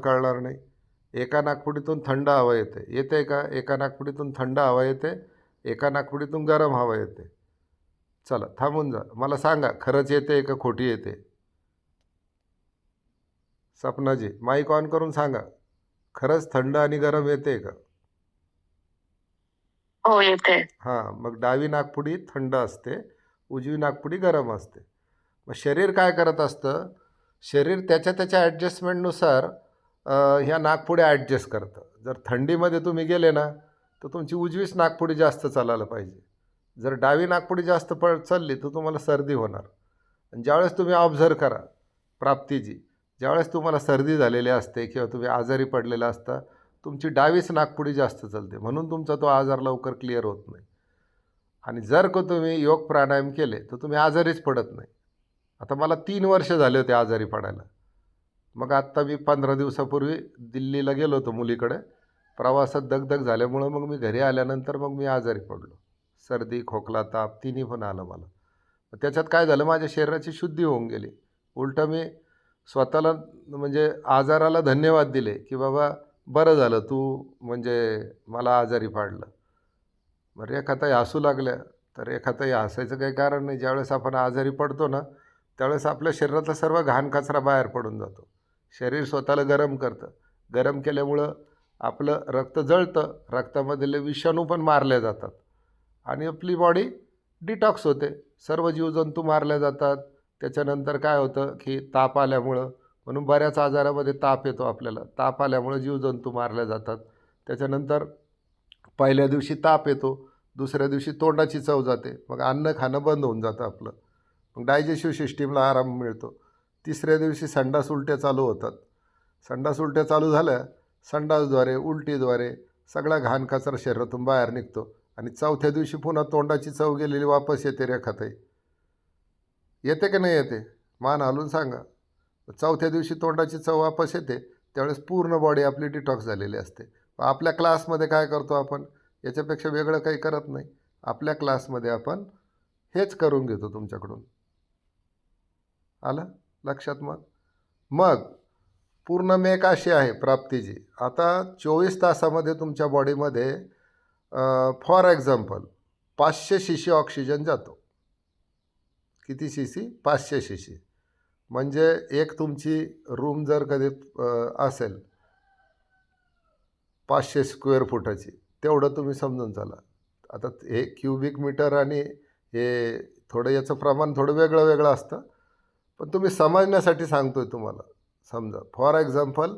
कळणार नाही. एका नागपुडीतून थंड हवा येते. येते का? एका नागपुडीतून थंड हवा येते. एका नागपुडीतून गरम हवा येते. चला थांबून जा. मला सांगा खरंच येते का खोटी येते? सपनाजी माईक ऑन करून सांगा. खरंच थंड आणि गरम येते का? हो येते. हां मग डावी नागपुडी थंड असते. उजवी नागपुडी गरम असते. मग शरीर काय करत असतं? शरीर त्याच्या त्याच्या ॲडजस्टमेंटनुसार ह्या नागपुड्या ॲडजस्ट करतं. जर थंडीमध्ये तुम्ही गेले ना तर तुमची उजवीच नागपुडी जास्त चालायला पाहिजे. जर डावी नागपुडी जास्त प चालली तर तुम्हाला सर्दी होणार. आणि ज्यावेळेस तुम्ही ऑब्झर्व करा प्राप्तीची ज्यावेळेस तुम्हाला सर्दी झालेली असते किंवा तुम्ही आजारी पडलेला असता तुमची डावीच नागपुडी जास्त चालते. म्हणून तुमचा तो आजार लवकर क्लिअर होत नाही. आणि जर का तुम्ही योग प्राणायाम केले तर तुम्ही आजारीच पडत नाही. आता मला तीन वर्ष झाले होते आजारी पडायला. मग आत्ता मी पंधरा दिवसापूर्वी दिल्लीला गेलो होतो मुलीकडे. प्रवासात दगदग झाल्यामुळं मग मी घरी आल्यानंतर मग मी आजारी पडलो. सर्दी खोकला ताप तिन्ही पण आलं मला. मग त्याच्यात काय झालं? माझ्या शरीराची शुद्धी होऊन गेली. उलटं मी स्वतःला म्हणजे आजाराला धन्यवाद दिले की बाबा बरं झालं तू म्हणजे मला आजारी पाडलं. बरं एखादाही हसू लागल्या. तर एखादाही हसायचं काही कारण नाही. ज्यावेळेस आपण आजारी पडतो ना त्यावेळेस आपल्या शरीरातला सर्व घाण कचरा बाहेर पडून जातो. शरीर स्वतःला गरम करतं. गरम केल्यामुळं आपलं रक्त जळतं. रक्तामधले विषाणू पण मारले जातात. आणि आपली बॉडी डिटॉक्स होते. सर्व जीवजंतू मारले जातात. त्याच्यानंतर काय होतं की ताप आल्यामुळं म्हणून बऱ्याच आजारामध्ये ताप येतो आपल्याला. ताप आल्यामुळं जीवजंतू मारले जातात. त्याच्यानंतर पहिल्या दिवशी ताप येतो. दुसऱ्या दिवशी तोंडाची चव जाते. मग अन्न खाणं बंद होऊन जातं आपलं. मग डायजेस्टिव्ह सिस्टीमला आराम मिळतो. तिसऱ्या दिवशी संडास उलट्या चालू होतात. संडास उलट्या चालू झाल्या संडासद्वारे उलटीद्वारे सगळा घाण कचरा शरीरातून बाहेर निघतो आणि चौथ्या दिवशी पुन्हा तोंडाची चव गेलेली वापस येते रेखाताई येते का नाही येते? मान हलून सांगा. चौथ्या दिवशी तोंडाची चव वापस येते त्यावेळेस पूर्ण बॉडी आपली डिटॉक्स झालेली असते. आपल्या क्लासमध्ये काय करतो आपण? याच्यापेक्षा वेगळं काही करत नाही. आपल्या क्लासमध्ये आपण हेच करून घेतो तुमच्याकडून. आलं? लक्षात मग. मग पूर्ण मेक अशी आहे प्राप्तीची. आता चोवीस तासामध्ये तुमच्या बॉडीमध्ये फॉर एक्झाम्पल पाचशे शिशी ऑक्सिजन जातो. किती शिशी पाचशे शिशी म्हणजे एक तुमची रूम जर कधी असेल पाचशे स्क्वेअर फुटाची तेवढं तुम्ही समजून चाला. आता हे क्युबिक मीटर आणि हे थोडं याचं प्रमाण थोडं वेगळं वेगळं असतं. पण तुम्ही समजण्यासाठी सांगतो आहे तुम्हाला. समजा फॉर एक्झाम्पल